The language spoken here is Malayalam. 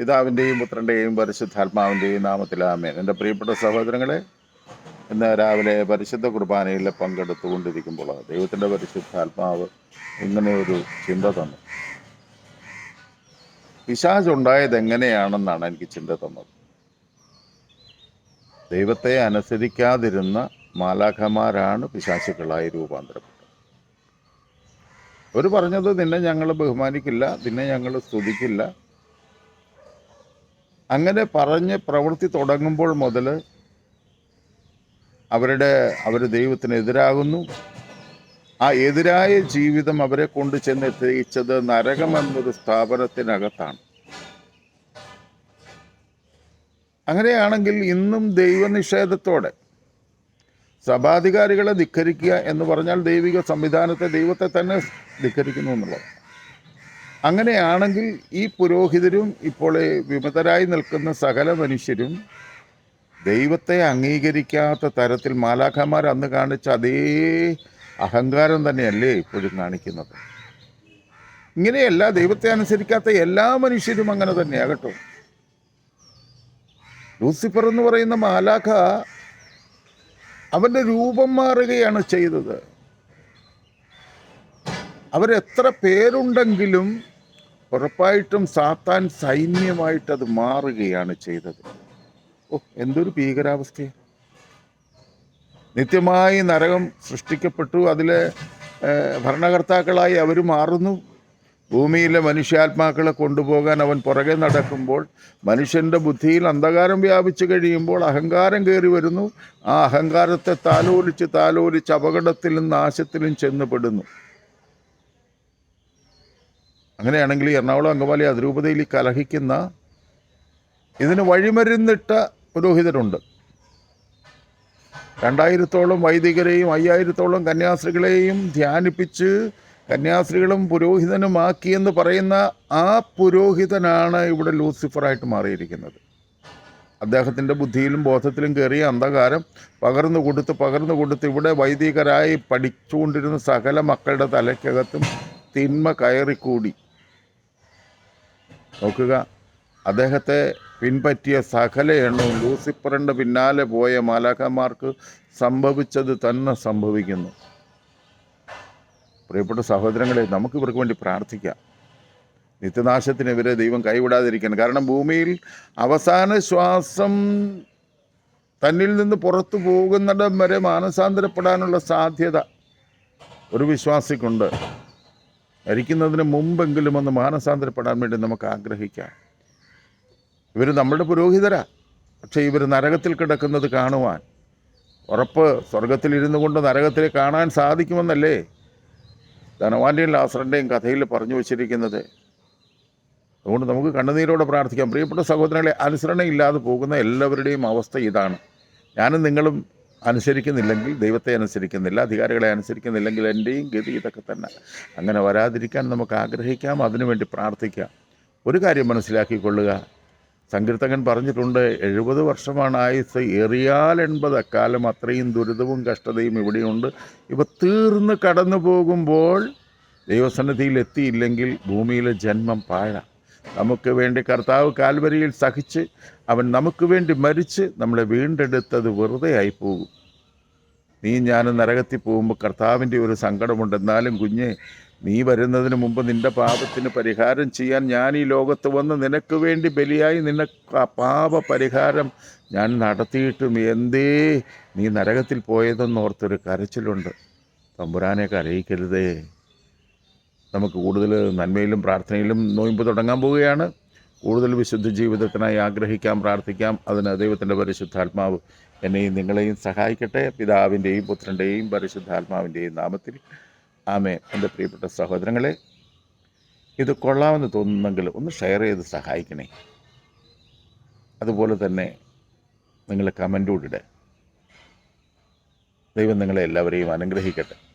പിതാവിന്റെയും പുത്രന്റെയും പരിശുദ്ധാത്മാവിന്റെയും നാമത്തിൽ ആമേൻ. എന്റെ പ്രിയപ്പെട്ട സഹോദരങ്ങളെ ഇന്ന് രാവിലെ പരിശുദ്ധ കുർബാനയിൽ പങ്കെടുത്തുകൊണ്ടിരിക്കുമ്പോൾ ദൈവത്തിന്റെ പരിശുദ്ധാത്മാവ് ഇങ്ങനെ ഒരു ചിന്ത തന്നു. പിശാജ് ഉണ്ടായത് എങ്ങനെയാണെന്നാണ് എനിക്ക് ചിന്ത തന്നത്. ദൈവത്തെ അനുസരിക്കാതിരുന്ന മാലാഖമാരാണ് പിശാചുക്കളായി രൂപാന്തരപ്പെട്ടത്. അവർ പറഞ്ഞത് നിന്നെ ഞങ്ങൾ ബഹുമാനിക്കില്ല നിന്നെ ഞങ്ങൾ സ്തുതിക്കില്ല അങ്ങനെ പറഞ്ഞ് പ്രവൃത്തി തുടങ്ങുമ്പോൾ മുതൽ അവരുടെ അവർ ദൈവത്തിന് എതിരാകുന്നു. ആ എതിരായ ജീവിതം അവരെ കൊണ്ട് ചെന്നെത്തിച്ചത് നരകം എന്നൊരു സ്ഥാപനത്തിനകത്താണ്. അങ്ങനെയാണെങ്കിൽ ഇന്നും ദൈവനിഷേധത്തോടെ സഭാധികാരികളെ ധിക്കരിക്കുക എന്ന് പറഞ്ഞാൽ ദൈവിക സംവിധാനത്തെ ദൈവത്തെ തന്നെ ധിക്കരിക്കുന്നു എന്നുള്ളത്. അങ്ങനെയാണെങ്കിൽ ഈ പുരോഹിതരും ഇപ്പോൾ വിമതരായി നിൽക്കുന്ന സകല മനുഷ്യരും ദൈവത്തെ അംഗീകരിക്കാത്ത തരത്തിൽ മാലാഖമാർ അന്ന് കാണിച്ച അതേ അഹങ്കാരം തന്നെയല്ലേ ഇപ്പോഴും കാണിക്കുന്നത്? ഇങ്ങനെയല്ല ദൈവത്തെ അനുസരിക്കാത്ത എല്ലാ മനുഷ്യരും അങ്ങനെ തന്നെയാകട്ടോ ലൂസിഫർ എന്ന് പറയുന്ന മാലാഖ അവന്റെ രൂപം മാറുകയാണ് ചെയ്തത്. അവരെത്ര പേരുണ്ടെങ്കിലും ഉറപ്പായിട്ടും സാത്താൻ സൈന്യമായിട്ട് അത് മാറുകയാണ് ചെയ്തത്. ഓ എന്തൊരു ഭീകരാവസ്ഥയാണ് നിത്യമായി നരകം സൃഷ്ടിക്കപ്പെട്ടു. അതിലെ ഭരണകർത്താക്കളായി അവർ മാറുന്നു. ഭൂമിയിലെ മനുഷ്യാത്മാക്കളെ കൊണ്ടുപോകാൻ അവൻ പുറകെ നടക്കുമ്പോൾ മനുഷ്യന്റെ ബുദ്ധിയിൽ അന്ധകാരം വ്യാപിച്ചു കഴിയുമ്പോൾ അഹങ്കാരം കയറി വരുന്നു. ആ അഹങ്കാരത്തെ താലോലിച്ച് താലോലിച്ച് അപകടത്തിലും നാശത്തിലും ചെന്നുപെടുന്നു. അങ്ങനെയാണെങ്കിൽ എറണാകുളം അങ്കമാലി അതിരൂപതയിൽ കലഹിക്കുന്ന ഇതിന് വഴിമരുന്നിട്ട പുരോഹിതരുണ്ട്. രണ്ടായിരത്തോളം വൈദികരെയും അയ്യായിരത്തോളം കന്യാസ്ത്രീകളെയും ധ്യാനിപ്പിച്ച് കന്യാസ്ത്രീകളും പുരോഹിതനുമാക്കിയെന്ന് പറയുന്ന ആ പുരോഹിതനാണ് ഇവിടെ ലൂസിഫറായിട്ട് മാറിയിരിക്കുന്നത്. അദ്ദേഹത്തിന്റെ ബുദ്ധിയിലും ബോധത്തിലും കയറിയ അന്ധകാരം പകർന്നു കൊടുത്ത് പകർന്നു കൊടുത്ത് ഇവിടെ വൈദികരായി പഠിച്ചുകൊണ്ടിരുന്ന സകല മക്കളുടെ തലയ്ക്കകത്തും തിന്മ കയറിക്കൂടി. നോക്കുക. അദ്ദേഹത്തെ പിൻപറ്റിയ സകല എണ്ണവും ലൂസിഫറിന്റെ പിന്നാലെ പോയ മാലാഖമാർക്ക് സംഭവിച്ചത് തന്നെ സംഭവിക്കുന്നു. പ്രിയപ്പെട്ട സഹോദരങ്ങളെ നമുക്ക് ഇവർക്ക് വേണ്ടി പ്രാർത്ഥിക്കാം. നിത്യനാശത്തിനെതിരെ ദൈവം കൈവിടാതിരിക്കണം കാരണം ഭൂമിയിൽ അവസാന ശ്വാസം തന്നിൽ നിന്ന് പുറത്തു പോകുന്നിടം വരെ മാനസാന്തരപ്പെടാനുള്ള സാധ്യത ഒരു വിശ്വാസിക്കുണ്ട്. മരിക്കുന്നതിന് മുമ്പെങ്കിലും ഒന്ന് മാനസാന്തരപ്പെടാൻ വേണ്ടി നമുക്ക് ആഗ്രഹിക്കാം. ഇവർ നമ്മുടെ പുരോഹിതരാ. പക്ഷേ ഇവർ നരകത്തിൽ കിടക്കുന്നത് കാണുവാൻ ഉറപ്പ് സ്വർഗത്തിലിരുന്നു കൊണ്ട് നരകത്തിൽ കാണാൻ സാധിക്കുമെന്നല്ലേ? ധനവാന്റെയും ലാസറിന്റെയും കഥയിൽ പറഞ്ഞു വച്ചിരിക്കുന്നത്. അതുകൊണ്ട് നമുക്ക് കണ്ണുനീരോടെ പ്രാർത്ഥിക്കാം. പ്രിയപ്പെട്ട സഹോദരങ്ങളെ അനുസരണയില്ലാതെ പോകുന്ന എല്ലാവരുടെയും അവസ്ഥ ഇതാണ്. ഞാനും നിങ്ങളും അനുസരിക്കുന്നില്ലെങ്കിൽ ദൈവത്തെ അനുസരിക്കുന്നില്ല അധികാരികളെ അനുസരിക്കുന്നില്ലെങ്കിൽ എന്റെയും ഗതി ഇതൊക്കെ തന്നെ. അങ്ങനെ വരാതിരിക്കാൻ നമുക്ക് ആഗ്രഹിക്കാം അതിനുവേണ്ടി പ്രാർത്ഥിക്കാം. ഒരു കാര്യം മനസ്സിലാക്കിക്കൊള്ളുക. സങ്കീർത്തകൻ പറഞ്ഞിട്ടുണ്ട് എഴുപത് വർഷമാണ് ആയുസ് എറിയാൽ എൺപത്. അക്കാലം അത്രയും ദുരിതവും കഷ്ടതയും ഇവിടെയുണ്ട്. ഇവ തീർന്ന് കടന്നു പോകുമ്പോൾ ദൈവസന്നിധിയിൽ എത്തിയില്ലെങ്കിൽ ഭൂമിയിലെ ജന്മം പാഴ. നമുക്ക് വേണ്ടി കർത്താവ് കാൽവരിയിൽ സഹിച്ച് അവൻ നമുക്ക് വേണ്ടി മരിച്ച് നമ്മളെ വീണ്ടെടുത്തത് വെറുതെയായി പോകും. നീ ഞാൻ നരകത്തിൽ പോകുമ്പോൾ കർത്താവിന്റെ ഒരു സങ്കടമുണ്ട്. എന്നാലും കുഞ്ഞ് നീ വരുന്നതിന് മുമ്പ് നിന്റെ പാപത്തിന് പരിഹാരം ചെയ്യാൻ ഞാൻ ഈ ലോകത്ത് വന്ന് നിനക്ക് വേണ്ടി ബലിയായി നിന്നെ പാപ പരിഹാരം ഞാൻ നടത്തിയിട്ടും. എന്തേ? നീ നരകത്തിൽ പോയതെന്നോർത്തൊരു കരച്ചിലുണ്ട്. തമ്പുരാനെ കരയിക്കരുതേ. നമുക്ക് കൂടുതൽ നന്മയിലും പ്രാർത്ഥനയിലും നോയിമ്പ് തുടങ്ങാൻ പോവുകയാണ്. കൂടുതൽ വിശുദ്ധ ജീവിതത്തിനായി ആഗ്രഹിക്കാം പ്രാർത്ഥിക്കാം. അതിന് ദൈവത്തിന്റെ പരിശുദ്ധാത്മാവ് എന്നെയും നിങ്ങളെയും സഹായിക്കട്ടെ. പിതാവിന്റെയും പുത്രന്റെയും പരിശുദ്ധാത്മാവിന്റെയും നാമത്തിൽ. ആമേ എന്റെ പ്രിയപ്പെട്ട സഹോദരങ്ങളെ ഇത് കൊള്ളാമെന്ന് തോന്നുന്നെങ്കിൽ ഒന്ന് ഷെയർ ചെയ്ത് സഹായിക്കണേ. അതുപോലെ തന്നെ നിങ്ങൾ കമന്റ് കൂടിടെ ദൈവം നിങ്ങളെ എല്ലാവരെയും അനുഗ്രഹിക്കട്ടെ.